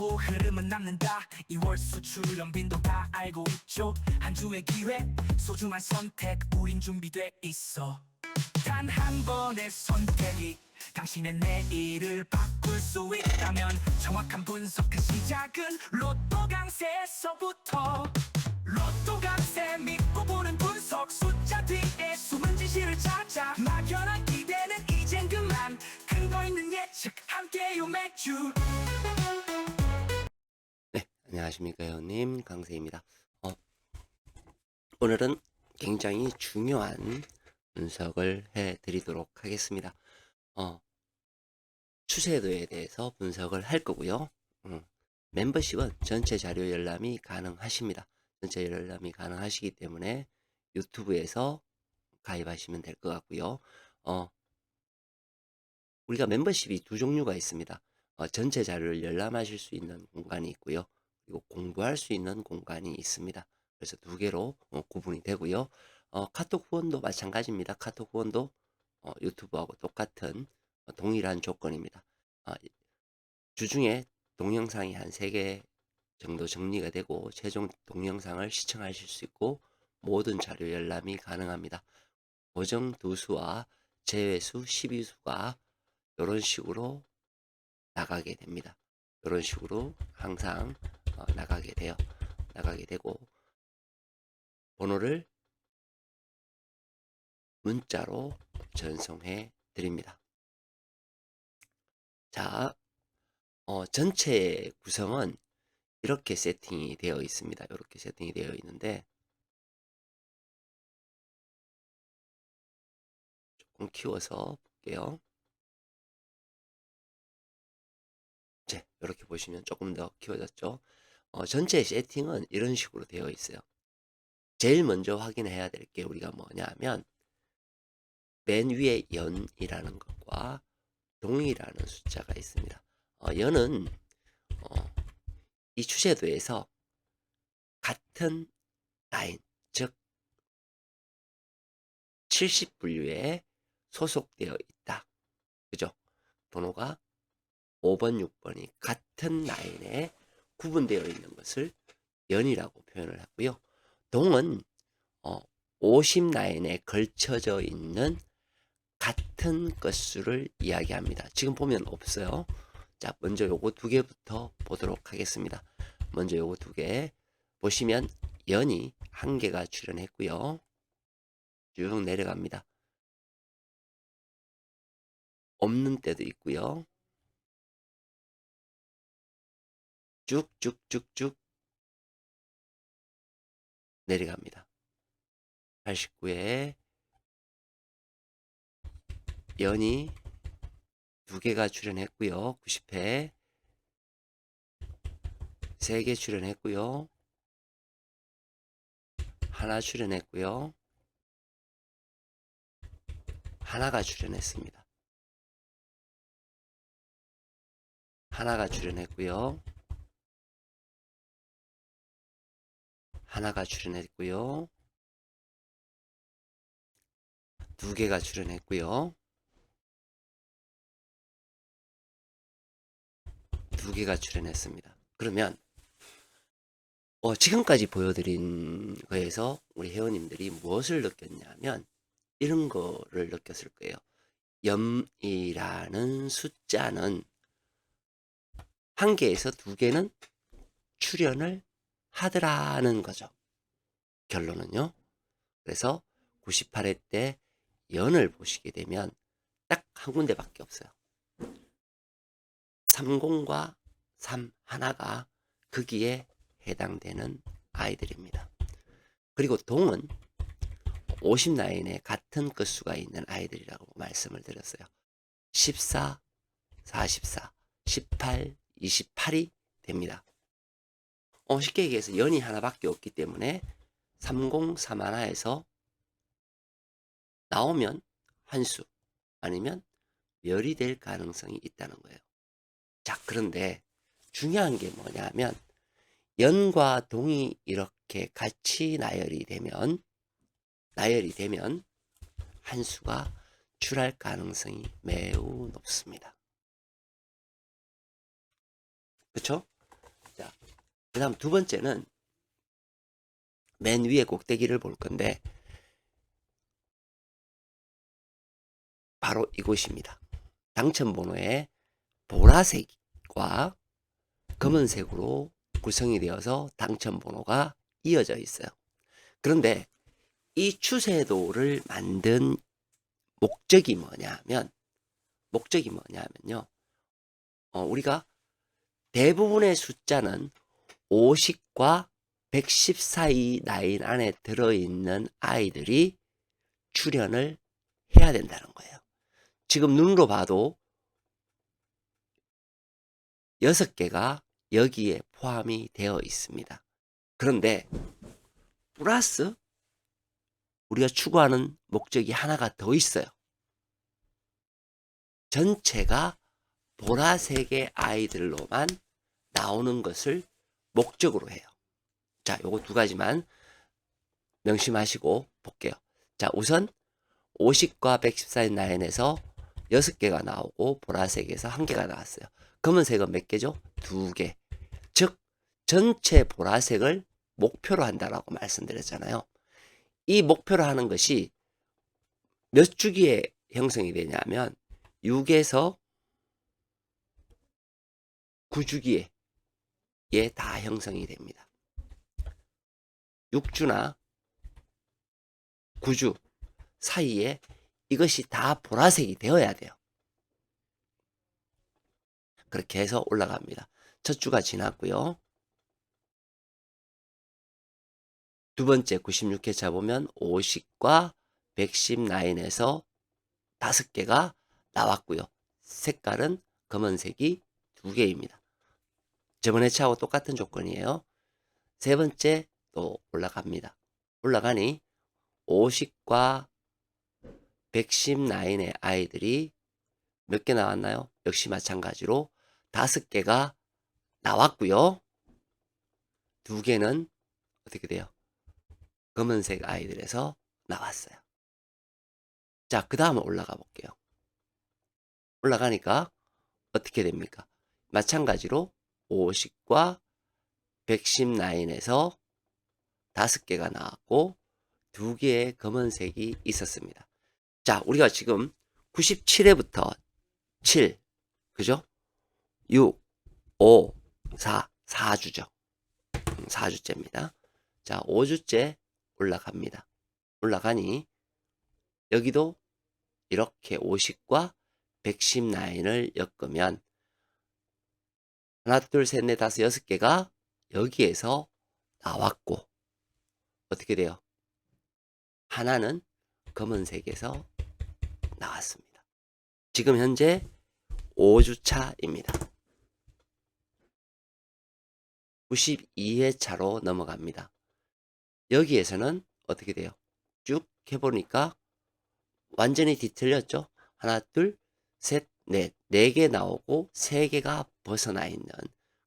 가고 흐름은 남는다. 2월 수 출 연 빈도 다 알고 있죠. 한 주의 기회 소중한 선택 우린 준비돼 있어. 단 한 번의 선택이 당신의 내일을 바꿀 수 있다면 정확한 분석 그 시작은 로또 강세에서부터. 로또 강세 믿고 보는 분석 숫자 뒤에 숨은 진실을 찾아 막연한 기대는 이젠 그만. 근거 있는 예측 함께요 매주. 네, 안녕하십니까, 회원님. 강세입니다. 어, 오늘은 굉장히 중요한 분석을 해 드리도록 하겠습니다. 어, 추세도에 대해서 분석을 할 거고요. 음, 멤버십은 전체 자료 열람이 가능하십니다. 전체 열람이 가능하시기 때문에 유튜브에서 가입하시면 될 것 같고요. 어, 우리가 멤버십이 두 종류가 있습니다. 어, 전체 자료를 열람하실 수 있는 공간이 있고요. 그리고 공부할 수 있는 공간이 있습니다. 그래서 두 개로 어, 구분이 되고요. 어, 카톡 후원도 마찬가지입니다. 카톡 후원도 어, 유튜브하고 똑같은 어, 동일한 조건입니다. 아, 주중에 동영상이 한세개 정도 정리가 되고 최종 동영상을 시청하실 수 있고 모든 자료 열람이 가능합니다. 고정 두수와 제외수 12수가 이런 식으로 나가게 됩니다. 이런 식으로 항상 어, 나가게 돼요. 나가게 되고 번호를 문자로 전송해 드립니다. 자, 어, 전체 구성은 이렇게 세팅이 되어 있습니다. 이렇게 세팅이 되어 있는데 조금 키워서 볼게요. 이렇게 보시면 조금 더 키워졌죠. 어, 전체 세팅은 이런 식으로 되어 있어요. 제일 먼저 확인해야 될 게 우리가 뭐냐면 맨 위에 연이라는 것과 동이라는 숫자가 있습니다. 어, 연은 어, 이 추세도에서 같은 라인, 즉 70분류에 소속되어 있다. 그죠? 번호가 5번, 6번이 같은 라인에 구분되어 있는 것을 연이라고 표현을 하고요. 동은 어, 50 라인에 걸쳐져 있는 같은 것수를 이야기합니다. 지금 보면 없어요. 자, 먼저 요거 두 개부터 보도록 하겠습니다. 먼저 요거 두 개 보시면 연이 한 개가 출현했고요. 쭉 내려갑니다. 없는 때도 있고요. 쭉쭉쭉쭉 내려갑니다. 89에 연이 두 개가 출연했고요. 90회 세 개 출연했고요. 하나 출연했고요. 하나가 출연했습니다. 하나가 출연했고요. 하나가 출연했고요. 두 개가 출연했고요. 두 개가 출연했습니다. 그러면 어, 지금까지 보여드린 거에서 우리 회원님들이 무엇을 느꼈냐면 이런 거를 느꼈을 거예요. 염이라는 숫자는 한 개에서 두 개는 출연을 하더라는 거죠. 결론은요. 그래서 98회 때 연을 보시게 되면 딱 한 군데밖에 없어요. 30과 3 하나가 거기에 해당되는 아이들입니다. 그리고 동은 50 라인에 같은 끝수가 있는 아이들이라고 말씀을 드렸어요. 14, 44, 18, 28이 됩니다. 어, 쉽게 얘기해서 연이 하나밖에 없기 때문에 30, 3 하나에서 나오면 한수 아니면 멸이 될 가능성이 있다는 거예요. 자, 그런데 중요한 게 뭐냐면 연과 동이 이렇게 같이 나열이 되면 나열이 되면 한 수가 출할 가능성이 매우 높습니다. 그렇죠? 그 다음 두 번째는 맨 위에 꼭대기를 볼 건데 바로 이곳입니다. 당첨 번호의 보라색과 검은색으로 구성이 되어서 당첨 번호가 이어져 있어요. 그런데 이 추세도를 만든 목적이 뭐냐면 목적이 뭐냐면요. 어, 우리가 대부분의 숫자는 50과 110 사이 라인 안에 들어있는 아이들이 출연을 해야 된다는 거예요. 지금 눈으로 봐도 6개가 여기에 포함이 되어 있습니다. 그런데 플러스 우리가 추구하는 목적이 하나가 더 있어요. 전체가 보라색의 아이들로만 나오는 것을 목적으로 해요. 자, 요거 두 가지만 명심하시고 볼게요. 자, 우선 50과 114인 라인에서 6개가 나오고 보라색에서 1개가 나왔어요. 검은색은 몇 개죠? 2개. 즉 전체 보라색을 목표로 한다라고 말씀드렸잖아요. 이 목표로 하는 것이 몇 주기에 형성이 되냐면 6에서 9주기에 예, 다 형성이 됩니다. 6주나 9주 사이에 이것이 다 보라색이 되어야 돼요. 그렇게 해서 올라갑니다. 첫 주가 지났고요. 두 번째 96회차 보면 50과 110 라인에서 다섯 개가 나왔고요. 색깔은 검은색이 두 개입니다. 저번 회차하고 똑같은 조건이에요. 세 번째 또 올라갑니다. 올라가니 50과 110 라인의 아이들이 몇 개 나왔나요? 역시 마찬가지로 다섯 개가 나왔고요. 두 개는 어떻게 돼요? 검은색 아이들에서 나왔어요. 자, 그 다음에 올라가 볼게요. 올라가니까 어떻게 됩니까? 마찬가지로 50과 110 라인에서 다섯 개가 나왔고 두 개의 검은색이 있었습니다. 자, 우리가 지금 97회부터 7, 그죠? 6, 5, 4, 4주죠. 4주째입니다. 자, 5주째 올라갑니다. 올라가니 여기도 이렇게 50과 110 라인을 엮으면 하나, 둘, 셋, 넷, 다섯, 여섯 개가 여기에서 나왔고 어떻게 돼요? 하나는 검은색에서 나왔습니다. 지금 현재 5주차입니다. 92회차로 넘어갑니다. 여기에서는 어떻게 돼요? 쭉 해보니까 완전히 뒤틀렸죠? 하나, 둘, 셋, 넷, 네개 나오고 세 개가 벗어나 있는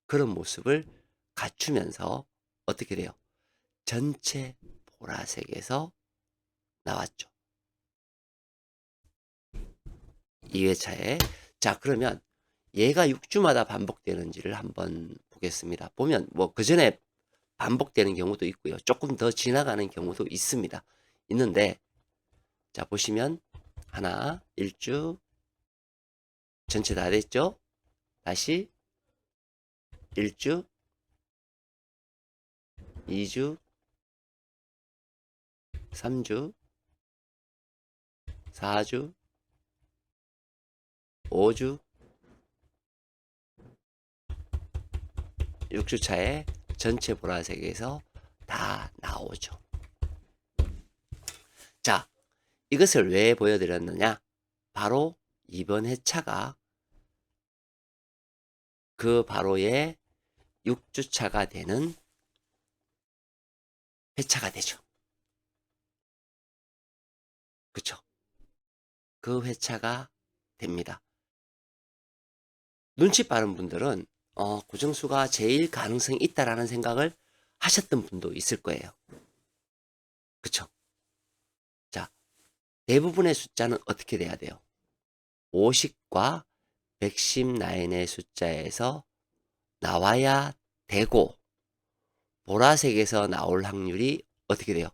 그런 모습을 갖추면서 어떻게 돼요? 전체 보라색에서 나왔죠. 2회차에 자 그러면 얘가 6주마다 반복되는지를 한번 보겠습니다. 보면 뭐 그 전에 반복되는 경우도 있고요. 조금 더 지나가는 경우도 있습니다. 있는데 자 보시면 하나 1주 전체 다 됐죠? 다시 1주 2주 3주 4주 5주 6주 차에 전체 보라색에서 다 나오죠. 자, 이것을 왜 보여드렸느냐? 바로 이번 회차가 그 바로의 6주차가 되는 회차가 되죠. 그쵸? 그 회차가 됩니다. 눈치 빠른 분들은 어, 고정수가 제일 가능성이 있다라는 생각을 하셨던 분도 있을 거예요. 그쵸? 자, 대부분의 숫자는 어떻게 돼야 돼요? 50과 110 라인의 숫자에서 나와야 되고, 보라색에서 나올 확률이 어떻게 돼요?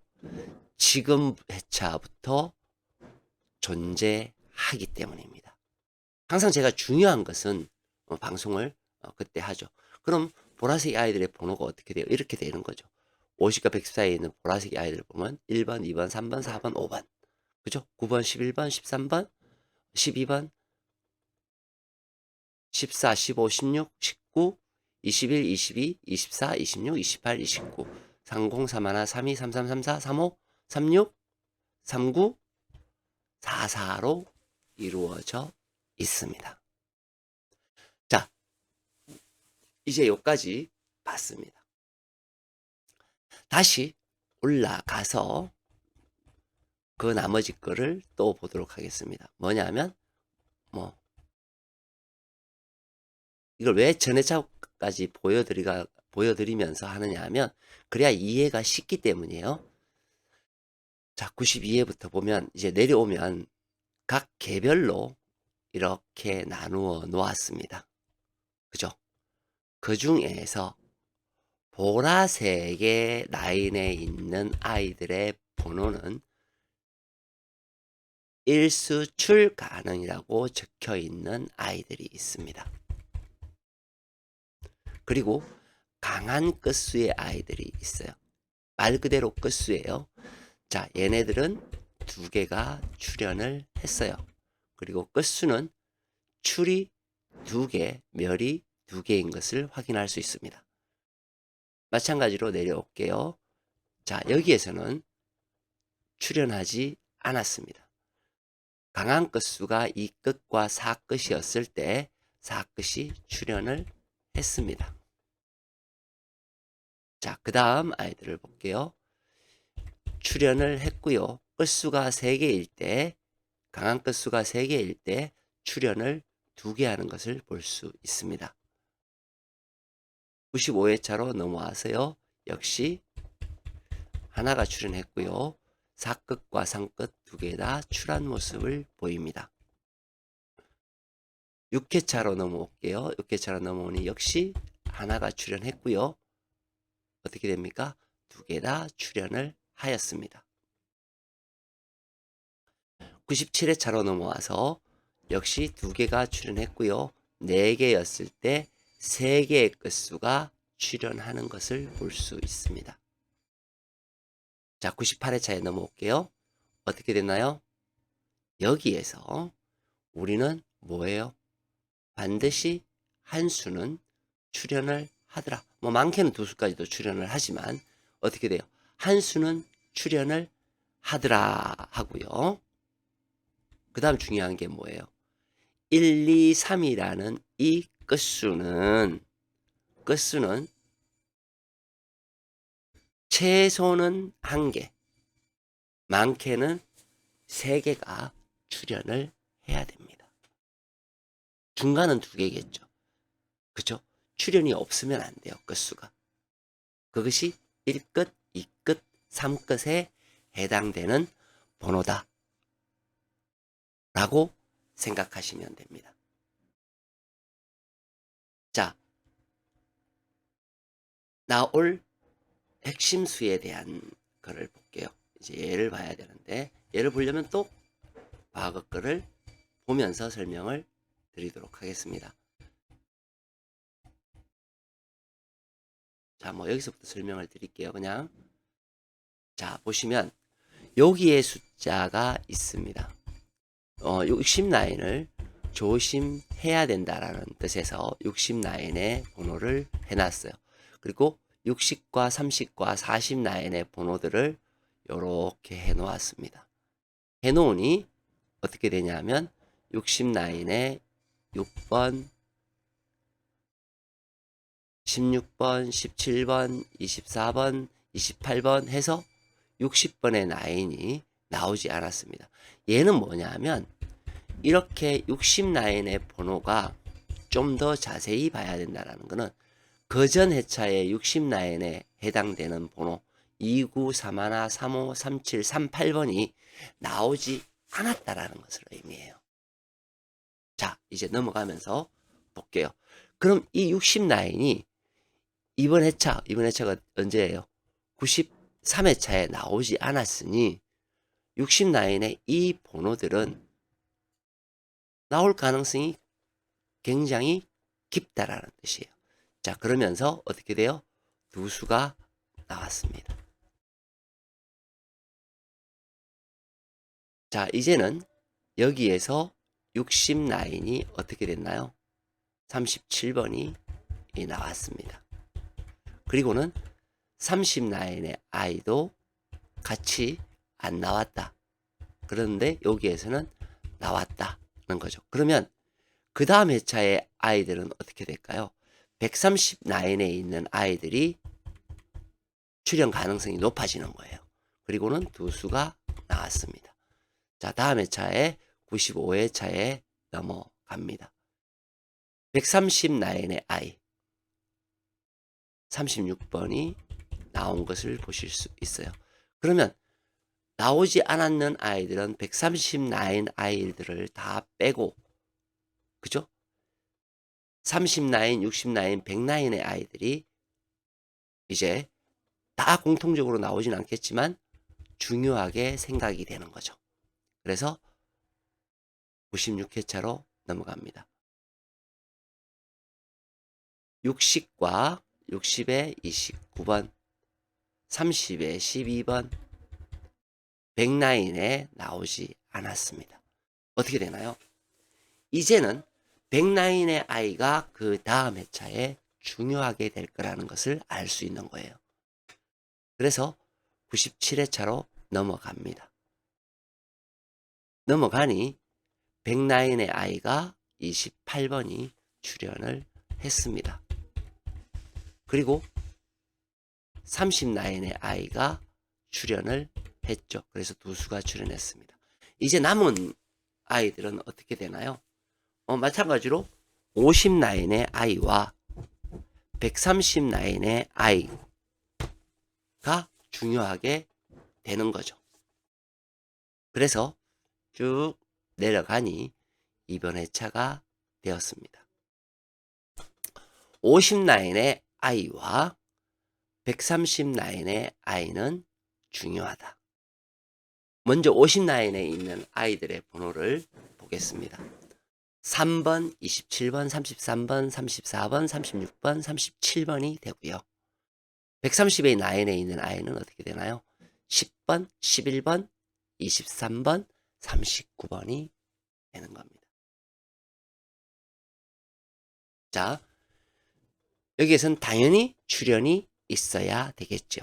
지금 회차부터 존재하기 때문입니다. 항상 제가 중요한 것은 어, 방송을 어, 그때 하죠. 그럼 보라색 아이들의 번호가 어떻게 돼요? 이렇게 되는 거죠. 50과 110 사이에 있는 보라색 아이들을 보면 1번, 2번, 3번, 4번, 5번. 그죠? 9번, 11번, 13번, 12번, 14, 15, 16, 19, 21, 22, 24, 26, 28, 29, 30, 31, 32, 33, 34, 35, 36, 39, 44로 이루어져 있습니다. 자, 이제 여기까지 봤습니다. 다시 올라가서 그 나머지 거를 또 보도록 하겠습니다. 뭐냐면, 뭐, 이걸 왜 전회차까지 보여드리가, 보여드리면서 하느냐 하면, 그래야 이해가 쉽기 때문이에요. 자, 92회부터 보면, 이제 내려오면, 각 개별로 이렇게 나누어 놓았습니다. 그죠? 그 중에서 보라색의 라인에 있는 아이들의 번호는 일수출 가능이라고 적혀 있는 아이들이 있습니다. 그리고 강한 끝수의 아이들이 있어요. 말 그대로 끝수예요. 자, 얘네들은 두 개가 출현을 했어요. 그리고 끝수는 출이 두 개, 멸이 두 개인 것을 확인할 수 있습니다. 마찬가지로 내려올게요. 자, 여기에서는 출현하지 않았습니다. 강한 끝수가 이 끝과 사 끝이었을 때 사 끝이 출현을 했습니다. 자, 그 다음 아이들을 볼게요. 출현을 했고요. 끝수가 3개일 때, 강한 끝수가 3개일 때 출현을 2개 하는 것을 볼 수 있습니다. 95회차로 넘어와서요. 역시 하나가 출현했고요. 사끝과 상끝 두 개 다 출한 모습을 보입니다. 6회차로 넘어올게요. 6회차로 넘어오니 역시 하나가 출현했고요. 어떻게 됩니까? 두 개 다 출현을 하였습니다. 97회차로 넘어와서 역시 두 개가 출현했고요. 네 개였을 때 세 개의 끝수가 출현하는 것을 볼 수 있습니다. 자, 98회차에 넘어올게요. 어떻게 됐나요? 여기에서 우리는 뭐예요? 반드시 한 수는 출현을 하더라. 뭐 많게는 두 수까지도 출현을 하지만 어떻게 돼요? 한 수는 출현을 하더라 하고요. 그 다음 중요한 게 뭐예요? 1, 2, 3이라는 이 끝수는 끝수는 최소는 한 개, 많게는 세 개가 출현을 해야 됩니다. 중간은 두 개겠죠. 그죠? 출현이 없으면 안 돼요. 끝수가. 그것이 1끝, 2끝, 3끝에 해당되는 번호다. 라고 생각하시면 됩니다. 자, 나올 핵심 수에 대한 거를 볼게요. 이제 얘를 봐야 되는데 얘를 보려면 또 과거 거를 보면서 설명을 드리도록 하겠습니다. 자, 뭐 여기서부터 설명을 드릴게요. 그냥 자, 보시면 여기에 숫자가 있습니다. 어, 60라인을 조심해야 된다라는 뜻에서 60라인의 번호를 해놨어요. 그리고 60과 30과 40라인의 번호들을 이렇게 해놓았습니다. 해놓으니 어떻게 되냐면 60라인에 6번, 16번, 17번, 24번, 28번 해서 60번의 라인이 나오지 않았습니다. 얘는 뭐냐면 이렇게 60 라인의 번호가 좀 더 자세히 봐야 된다는 것은 그전 회차의 60 라인에 해당되는 번호 2931, 35, 37, 38번이 나오지 않았다라는 것을 의미해요. 자, 이제 넘어가면서 볼게요. 그럼 이 60라인이 이번 회차, 이번 회차가 언제예요? 93회차에 나오지 않았으니 69의 이 번호들은 나올 가능성이 굉장히 깊다라는 뜻이에요. 자, 그러면서 어떻게 돼요? 두 수가 나왔습니다. 자, 이제는 여기에서 69이 어떻게 됐나요? 37번이 나왔습니다. 그리고는 39의 아이도 같이 안 나왔다. 그런데 여기에서는 나왔다는 거죠. 그러면 그 다음 회차의 아이들은 어떻게 될까요? 139에 있는 아이들이 출현 가능성이 높아지는 거예요. 그리고는 두 수가 나왔습니다. 자, 다음 회차에 95회차에 넘어갑니다. 139의 아이 36번이 나온 것을 보실 수 있어요. 그러면 나오지 않았는 아이들은 139 아이들을 다 빼고 그죠? 39, 69, 109의 아이들이 이제 다 공통적으로 나오진 않겠지만 중요하게 생각이 되는 거죠. 그래서 96회차로 넘어갑니다. 60과 60에 29번, 30에 12번, 109에 나오지 않았습니다. 어떻게 되나요? 이제는 109의 아이가 그 다음 회차에 중요하게 될 거라는 것을 알 수 있는 거예요. 그래서 97회차로 넘어갑니다. 넘어가니 109의 아이가 28번이 출연을 했습니다. 그리고 39의 아이가 출연을 했죠. 그래서 두 수가 출연했습니다. 이제 남은 아이들은 어떻게 되나요? 어, 마찬가지로 50라인의 아이와 130라인의 아이가 중요하게 되는 거죠. 그래서 쭉 내려가니 이번 회차가 되었습니다. 50라인의 아이와 130라인의 아이는 중요하다. 먼저 50라인에 있는 아이들의 번호를 보겠습니다. 3번, 27번, 33번, 34번, 36번, 37번이 되고요. 130의 라인에 있는 아이는 어떻게 되나요? 10번, 11번, 23번, 39번이 되는 겁니다. 자, 여기에선 당연히 출연이 있어야 되겠죠.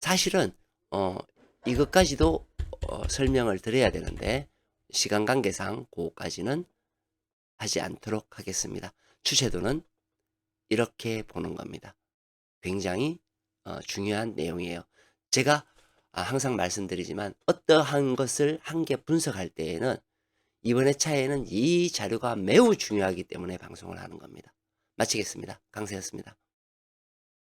사실은 어, 이것까지도 어, 설명을 드려야 되는데 시간 관계상 그거까지는 하지 않도록 하겠습니다. 추세도는 이렇게 보는 겁니다. 굉장히 어, 중요한 내용이에요. 제가 아, 항상 말씀드리지만 어떠한 것을 한 개 분석할 때에는 이번 회차에는 이 자료가 매우 중요하기 때문에 방송을 하는 겁니다. 마치겠습니다. 강세였습니다.